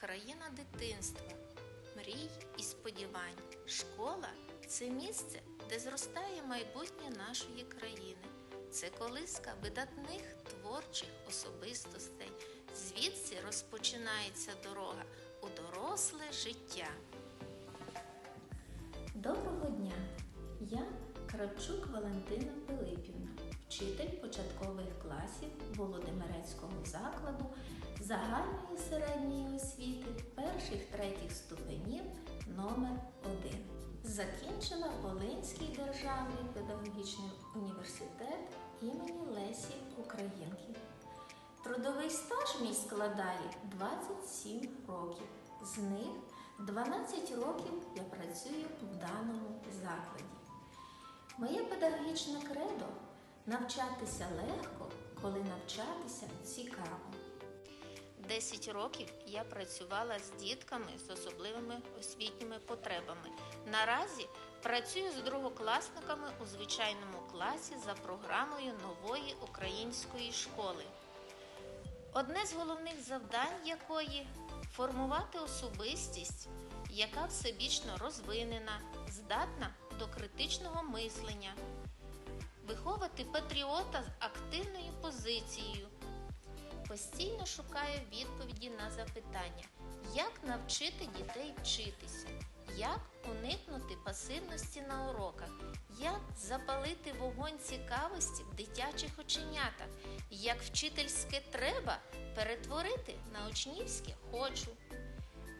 країна дитинства, мрій і сподівань. Школа це місце, де зростає майбутнє нашої країни. Це колиска видатних творчих особистостей. Звідси розпочинається дорога у доросле життя. Доброго дня! Я Кравчук Валентина Пилипівна вчитель початкових класів Володимирецького закладу загальної середньої освіти перших третіх ступенів номер 1 Закінчила Волинський державний педагогічний університет імені Лесі Українки. Трудовий стаж мій складає 27 років. З них 12 років я працюю в даному закладі. Моє педагогічне кредо навчатися легко, коли навчатися цікаво. 10 років я працювала з дітками з особливими освітніми потребами. Наразі працюю з другокласниками у звичайному класі за програмою нової української школи. Одне з головних завдань якої формувати особистість, яка всебічно розвинена, здатна до критичного мислення, виховати патріота з активною позицією. Постійно шукаю відповіді на запитання, як навчити дітей вчитися, як уникнути пасивності на уроках, як запалити вогонь цікавості в дитячих оченятах, як вчительське треба перетворити на учнівське хочу.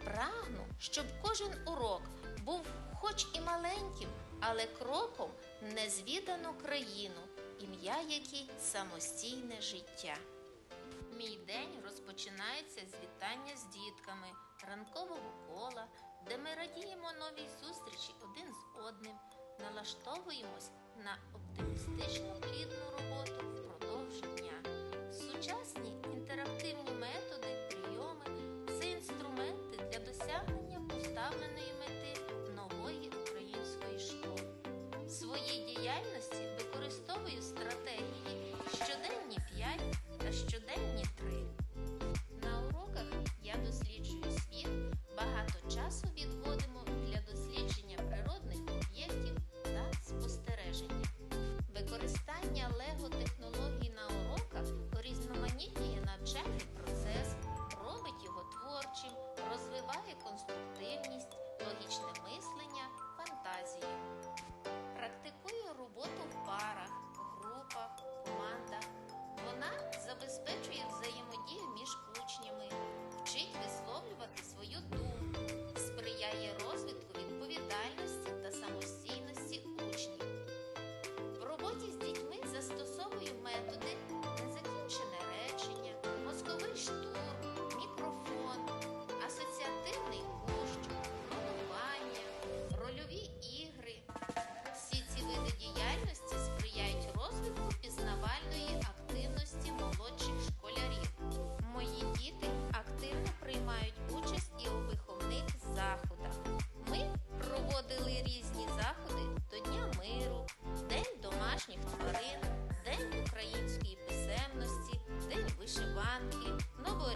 Прагну, щоб кожен урок був хоч і маленьким, але кроком незвідану країну, ім'я якій самостійне життя. Мій день розпочинається з вітання з дітками, ранкового кола, де ми радіємо новій зустрічі один з одним, налаштовуємось на оптимістичну плідну роботу впродовж дня. Сучасні інтерактивні використовую стратегії щоденні 5 та щоденні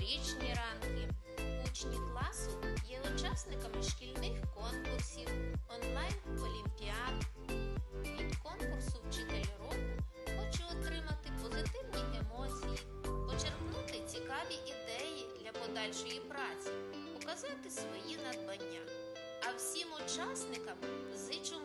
новорічні ранки. Учні класу є учасниками шкільних конкурсів, онлайн-олімпіад. Від конкурсу Вчитель року хочу отримати позитивні емоції, почерпнути цікаві ідеї для подальшої праці, показати свої надбання. А всім учасникам зичу